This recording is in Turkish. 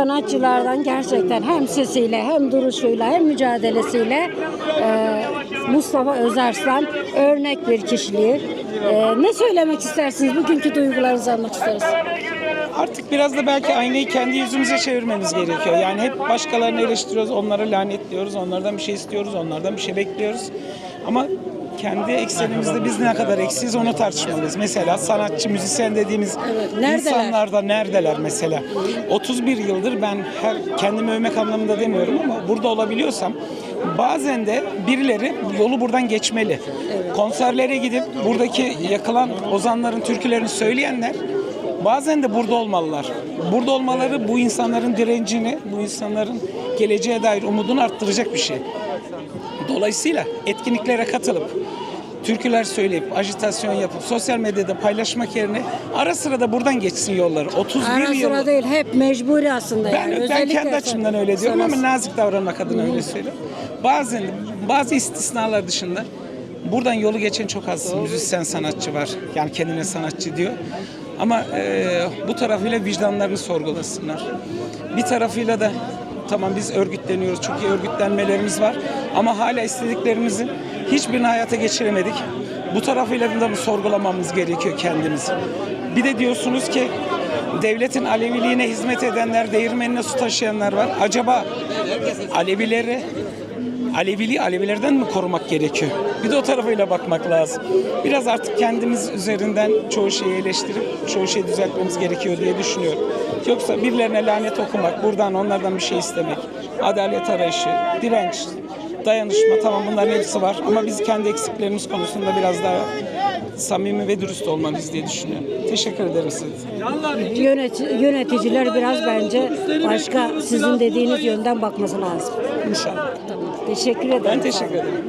sanatçılardan gerçekten hem sesiyle hem duruşuyla hem mücadelesiyle e, Mustafa Özarslan örnek bir kişiliği. E, ne söylemek istersiniz? Bugünkü duygularınızı almak isteriz. Artık biraz da belki aynayı kendi yüzümüze çevirmemiz gerekiyor. Yani hep başkalarını eleştiriyoruz, onları lanetliyoruz, onlardan bir şey istiyoruz, onlardan bir şey bekliyoruz. Ama kendi eksenimizde biz ne kadar eksiyiz onu tartışmalıyız. Mesela sanatçı, müzisyen dediğimiz neredeler? insanlar da neredeler mesela? 31 yıldır ben her kendimi övmek anlamında demiyorum ama burada olabiliyorsam bazen de birileri yolu buradan geçmeli. Konserlere gidip buradaki yakılan ozanların türkülerini söyleyenler Bazen de burada olmalılar. Burada olmaları bu insanların direncini, bu insanların geleceğe dair umudunu arttıracak bir şey. Dolayısıyla etkinliklere katılıp, türküler söyleyip, ajitasyon yapıp, sosyal medyada paylaşmak yerine ara sıra da buradan geçsin yolları. 31 Ara yıl. sıra değil hep mecburi aslında Ben, yani. ben Özellikle kendi açımdan öyle diyorum ama nazik davranmak adına öyle söylüyorum. Bazen bazı istisnalar dışında buradan yolu geçen çok az müzisyen sanatçı var. Yani kendine sanatçı diyor. Ama e, bu tarafıyla vicdanlarını sorgulasınlar. Bir tarafıyla da tamam biz örgütleniyoruz, çok iyi örgütlenmelerimiz var. Ama hala istediklerimizin hiçbirini hayata geçiremedik. Bu tarafıyla da mı sorgulamamız gerekiyor kendimizi. Bir de diyorsunuz ki devletin Aleviliğine hizmet edenler, değirmenine su taşıyanlar var. Acaba Alevileri Aleviliği Alevilerden mi korumak gerekiyor? Bir de o tarafıyla bakmak lazım. Biraz artık kendimiz üzerinden çoğu şeyi eleştirip çoğu şeyi düzeltmemiz gerekiyor diye düşünüyorum. Yoksa birilerine lanet okumak, buradan onlardan bir şey istemek, adalet arayışı, direnç, dayanışma tamam bunların hepsi var. Ama biz kendi eksiklerimiz konusunda biraz daha samimi ve dürüst olmalıyız diye düşünüyorum. Teşekkür ederim size. Yönet- yöneticiler biraz bence başka sizin dediğiniz yönden bakması lazım. İnşallah. Teşekkür ederim. Ben teşekkür ederim.